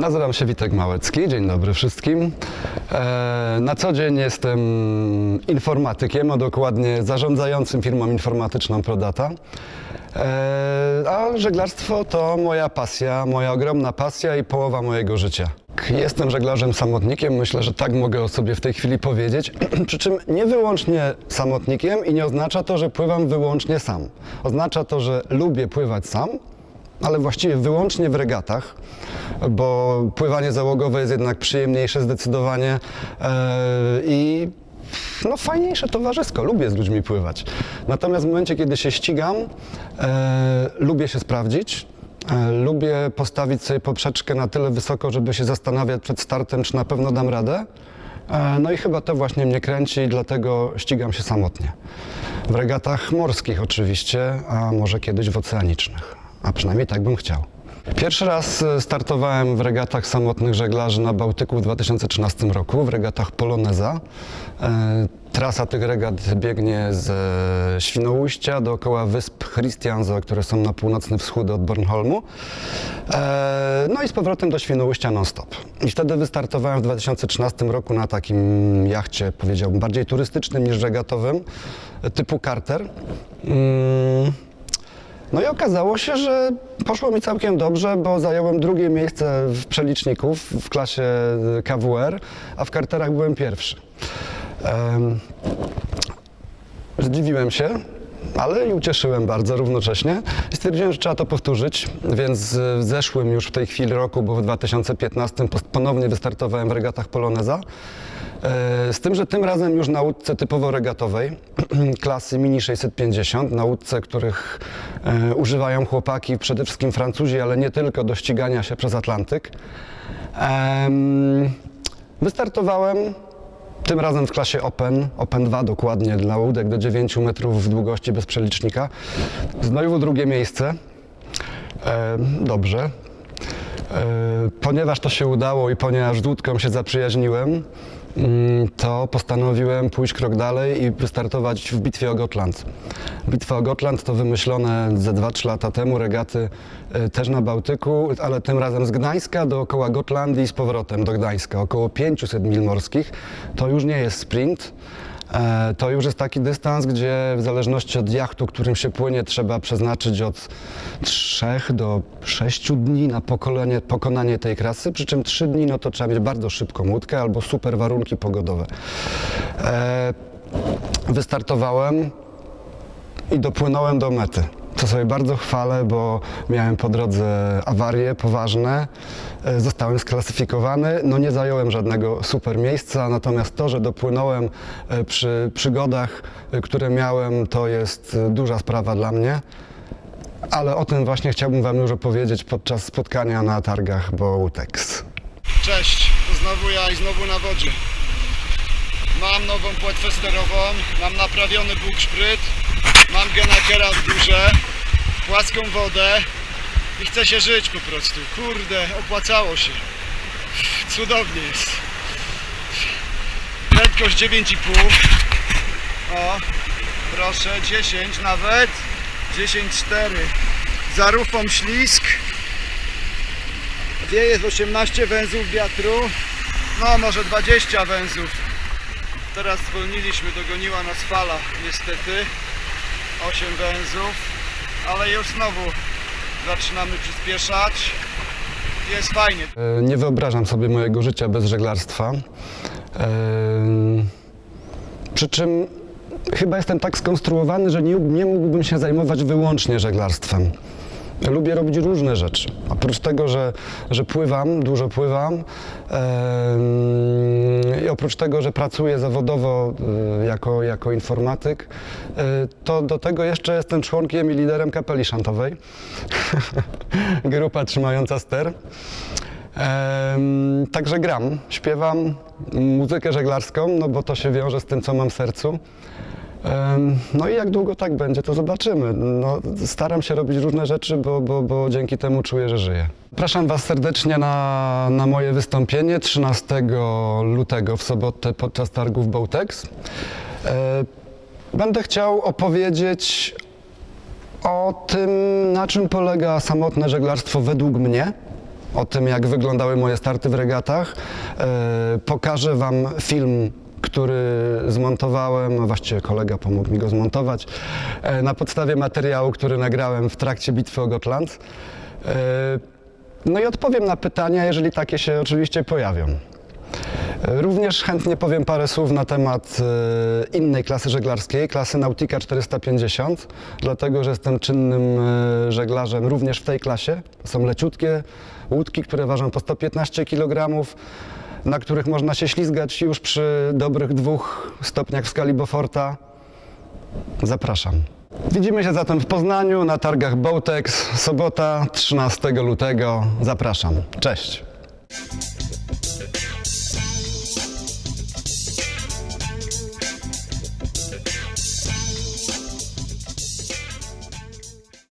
Nazywam się Witek Małecki, dzień dobry wszystkim. E, Na co dzień jestem informatykiem, a dokładnie zarządzającym firmą informatyczną Prodata. E, A żeglarstwo to moja pasja, moja ogromna pasja i połowa mojego życia. Jestem żeglarzem samotnikiem, myślę, że tak mogę o sobie w tej chwili powiedzieć. Przy czym nie wyłącznie samotnikiem i nie oznacza to, że pływam wyłącznie sam. Oznacza to, że lubię pływać sam, ale właściwie wyłącznie w regatach, bo pływanie załogowe jest jednak przyjemniejsze zdecydowanie e, i no, fajniejsze towarzysko. Lubię z ludźmi pływać. Natomiast w momencie, kiedy się ścigam, e, lubię się sprawdzić. E, Lubię postawić sobie poprzeczkę na tyle wysoko, żeby się zastanawiać przed startem, czy na pewno dam radę. No i chyba to właśnie mnie kręci, dlatego ścigam się samotnie. W regatach morskich oczywiście, a może kiedyś w oceanicznych. A przynajmniej tak bym chciał. Pierwszy raz e, startowałem w regatach samotnych żeglarzy na Bałtyku w 2013 roku, w regatach Poloneza. E, Trasa tych regat biegnie z e, Świnoujścia dookoła wysp Christianza, które są na północny wschód od Bornholmu. No i z powrotem do Świnoujścia non-stop. I wtedy wystartowałem w 2013 roku na takim jachcie, powiedziałbym, bardziej turystycznym niż regatowym, typu Carter. No i okazało się, że poszło mi całkiem dobrze, bo zająłem drugie miejsce w przeliczników w klasie KWR, a w karterach byłem pierwszy. Em, Zdziwiłem się, ale i ucieszyłem bardzo równocześnie. Stwierdziłem, że trzeba to powtórzyć, więc w zeszłym już w tej chwili roku, bo w 2015 pos- ponownie wystartowałem w regatach Poloneza. E, Z tym, że tym razem już na łódce typowo regatowej, klasy Mini 650, na łódce, których e, używają chłopaki, przede wszystkim Francuzi, ale nie tylko, do ścigania się przez Atlantyk. Em, Wystartowałem tym razem w klasie Open, Open 2 dokładnie, dla łódek do 9 metrów w długości bez przelicznika. Znowu drugie miejsce. E, dobrze. E, ponieważ to się udało i ponieważ z łódką się zaprzyjaźniłem, to postanowiłem pójść krok dalej i wystartować w bitwie o Gotland. Bitwa o Gotland to wymyślone ze 2-3 lata temu regaty e, też na Bałtyku, ale tym razem z Gdańska dookoła Gotlandii i z powrotem do Gdańska, około 500 mil morskich. To już nie jest sprint. E, To już jest taki dystans, gdzie w zależności od jachtu, którym się płynie, trzeba przeznaczyć od 3 do 6 dni na pokolenie, pokonanie tej krasy, przy czym 3 dni no to trzeba mieć bardzo szybką łódkę albo super warunki pogodowe. E, Wystartowałem i dopłynąłem do mety. Co sobie bardzo chwalę, bo miałem po drodze awarie poważne, e, zostałem sklasyfikowany, no nie zająłem żadnego super miejsca, natomiast to, że dopłynąłem e, przy przygodach, e, które miałem, to jest duża sprawa dla mnie. Ale o tym właśnie chciałbym Wam już opowiedzieć podczas spotkania na targach Bołtex. Cześć, to znowu ja i znowu na wodzie. Mam nową płetwę sterową, mam naprawiony bukszpryt, mam genakera w górze, płaską wodę i chce się żyć po prostu. Kurde, opłacało się. Cudownie jest. Prędkość 9,5. O, proszę, 10 nawet. 10,4. Za rufą ślisk. Wieje z 18 węzłów wiatru, no może 20 węzłów. Teraz zwolniliśmy, dogoniła nas fala niestety. 8 węzłów, ale już znowu zaczynamy przyspieszać. Jest fajnie. E, Nie wyobrażam sobie mojego życia bez żeglarstwa. E, Przy czym chyba jestem tak skonstruowany, że nie, nie mógłbym się zajmować wyłącznie żeglarstwem. Lubię robić różne rzeczy. Oprócz tego, że, że pływam, dużo pływam i oprócz tego, że pracuję zawodowo e, jako, jako informatyk, e, to do tego jeszcze jestem członkiem i liderem kapeli szantowej. Grupa trzymająca ster. Także gram, śpiewam muzykę żeglarską, no bo to się wiąże z tym, co mam w sercu. No i jak długo tak będzie, to zobaczymy. No, staram się robić różne rzeczy, bo, bo, bo dzięki temu czuję, że żyję. Zapraszam Was serdecznie na, na moje wystąpienie 13 lutego w sobotę podczas targów Bołtex. E, Będę chciał opowiedzieć o tym, na czym polega samotne żeglarstwo według mnie o tym, jak wyglądały moje starty w regatach. E, Pokażę Wam film, który zmontowałem, a właściwie kolega pomógł mi go zmontować, e, na podstawie materiału, który nagrałem w trakcie bitwy o Gotland. E, No i odpowiem na pytania, jeżeli takie się oczywiście pojawią. Również chętnie powiem parę słów na temat e, innej klasy żeglarskiej, klasy Nautica 450, dlatego że jestem czynnym e, żeglarzem również w tej klasie. Są leciutkie łódki, które ważą po 115 kg, na których można się ślizgać już przy dobrych dwóch stopniach w skali Beauforta. Zapraszam. Widzimy się zatem w Poznaniu na targach Boatex, sobota 13 lutego. Zapraszam. Cześć.